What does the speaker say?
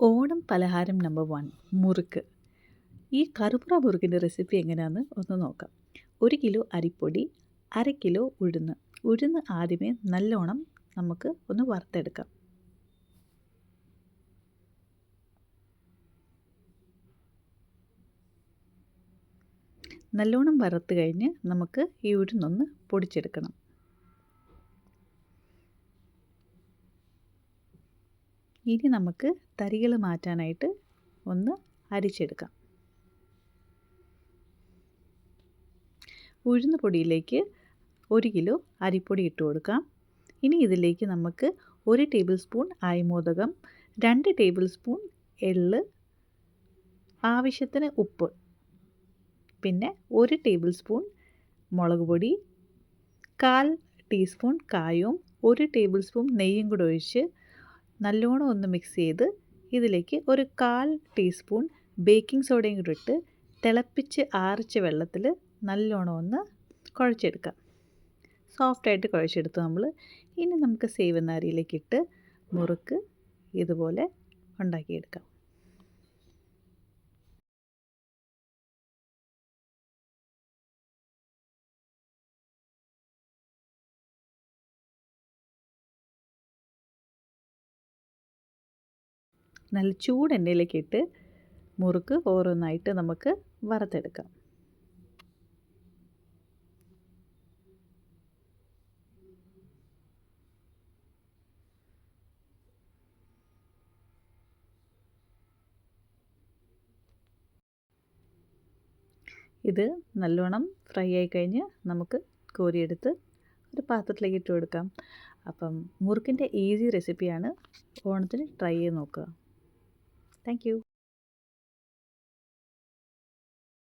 ഓണം പലഹാരം number one മുറുക്ക്. ഈ കറുപ്പുറ മുറുക്കിന്റെ recipe എങ്ങനെയാണെന്ന് ഒന്ന് നോക്കാം. ഒരു കിലോ അരിപ്പൊടി അര കിലോ ഉഴുന്ന്. ഉഴുന്ന് ആദ്യമേ നല്ലോണം നമുക്ക് ഒന്ന് വറുത്തെടുക്കാം. നല്ലോണം വറുത്ത് കഴിഞ്ഞ് നമുക്ക് ഈ ഉഴുന്നൊന്ന് പൊടിച്ചെടുക്കണം. ഇനി നമുക്ക് തരികൾ മാറ്റാനായിട്ട് ഒന്ന് അരിച്ചെടുക്കാം. ഉഴുന്ന പൊടിയിലേക്ക് ഒരു കിലോ അരിപ്പൊടി ഇട്ട് കൊടുക്കാം. ഇനി ഇതിലേക്ക് നമുക്ക് ഒരു ടേബിൾ സ്പൂൺ അയമോദകം രണ്ട് ടേബിൾ സ്പൂൺ എള്ള് ആവശ്യത്തിന് ഉപ്പ് പിന്നെ ഒരു ടേബിൾ സ്പൂൺ മുളക് പൊടി കാൽ ടീസ്പൂൺ കായവും ഒരു ടേബിൾ സ്പൂൺ നെയ്യും കൂടെ ഒഴിച്ച് നല്ലോണം ഒന്ന് മിക്സ് ചെയ്ത് ഇതിലേക്ക് ഒരു കാൽ ടീസ്പൂൺ ബേക്കിംഗ് സോഡയും കൂടി ഇട്ട് തിളപ്പിച്ച് ആറിച്ച വെള്ളത്തിൽ നല്ലോണം ഒന്ന് കുഴച്ചെടുക്കാം. സോഫ്റ്റായിട്ട് കുഴച്ചെടുത്ത് നമ്മൾ ഇനി നമുക്ക് സേവനാരിയിലേക്ക് ഇട്ട് മുറുക്ക് ഇതുപോലെ ഉണ്ടാക്കിയെടുക്കാം. നല്ല ചൂട് എണ്ണയിലേക്ക് ഇട്ട് മുറുക്ക് ഓരോന്നായിട്ട് നമുക്ക് വറുത്തെടുക്കാം. ഇത് നല്ലോണം ഫ്രൈ ആയി കഴിഞ്ഞ് നമുക്ക് കോരിയെടുത്ത് ഒരു പാത്രത്തിലേക്ക് ഇട്ട് കൊടുക്കാം അപ്പം മുറുക്കിന്റെ ഈസി റെസിപ്പിയാണ് ഓണത്തിന് ട്രൈ ചെയ്ത് നോക്കുക. Thank you.